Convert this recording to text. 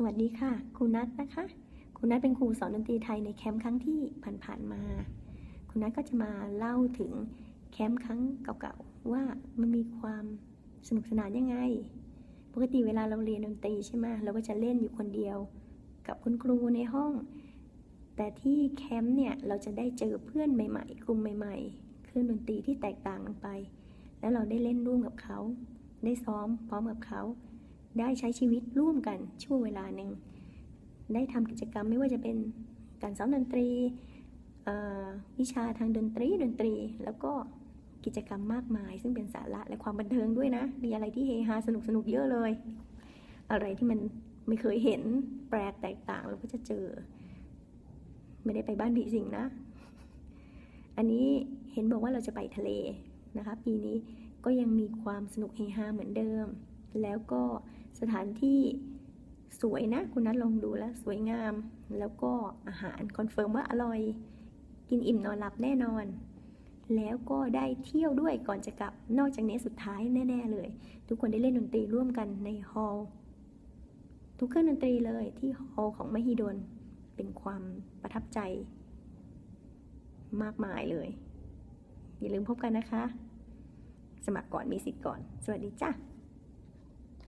สวัสดีค่ะครูนัทนะคะครูนัทเป็นครูสอนดนตรีไทยในแคมป์ครั้งที่ผ่านๆมาครูนัทก็จะมาเล่าถึงแคมป์ครั้งเก่าๆว่ามันมีความสนุกสนานยังไง ปกติเวลาเราเรียนดนตรีใช่ไหมเราก็จะเล่นอยู่คนเดียวกับคุณครูในห้อง แต่ที่แคมป์เนี่ยเราจะได้เจอเพื่อนใหม่ๆ กลุ่มใหม่ๆ เครื่องดนตรีที่แตกต่างกันไป แล้วเราได้เล่นร่วมกับเขา ได้ซ้อมพร้อมกับเขา ได้ใช้ชีวิตร่วมกันช่วงเวลาหนึ่ง ได้ทำกิจกรรมไม่ว่าจะเป็นการซ้อมดนตรีวิชาทางดนตรีดนตรี แล้วก็กิจกรรมมากมาย ซึ่งเป็นสาระและความบันเทิงด้วยนะ มีอะไรที่เฮฮาสนุกสนุกเยอะเลย อะไรที่มันไม่เคยเห็นแปลกแตกต่างเราก็จะเจอ ไม่ได้ไปบ้านผีสิงนะ อันนี้เห็นบอกว่าเราจะไปทะเลนะคะปีนี้ก็ยังมีความสนุกเฮฮาเหมือนเดิม แล้วก็ สถานที่สวยนะ คุณนัทลองดูแล้วสวยงาม แล้วก็อาหารคอนเฟิร์มว่าอร่อย กินอิ่มนอนหลับแน่นอน แล้วก็ได้เที่ยวด้วยก่อนจะกลับ นอกจากนี้สุดท้ายแน่ ๆ เลย ทุกคนได้เล่นดนตรีร่วมกันในฮอลล์ทุกเครื่องดนตรีเลยที่ฮอลล์ของมหิดลเป็นความประทับใจ มากมายเลย อย่าลืมพบกันนะคะ สมัครก่อนมีสิทธิ์ก่อน สวัสดีจ้า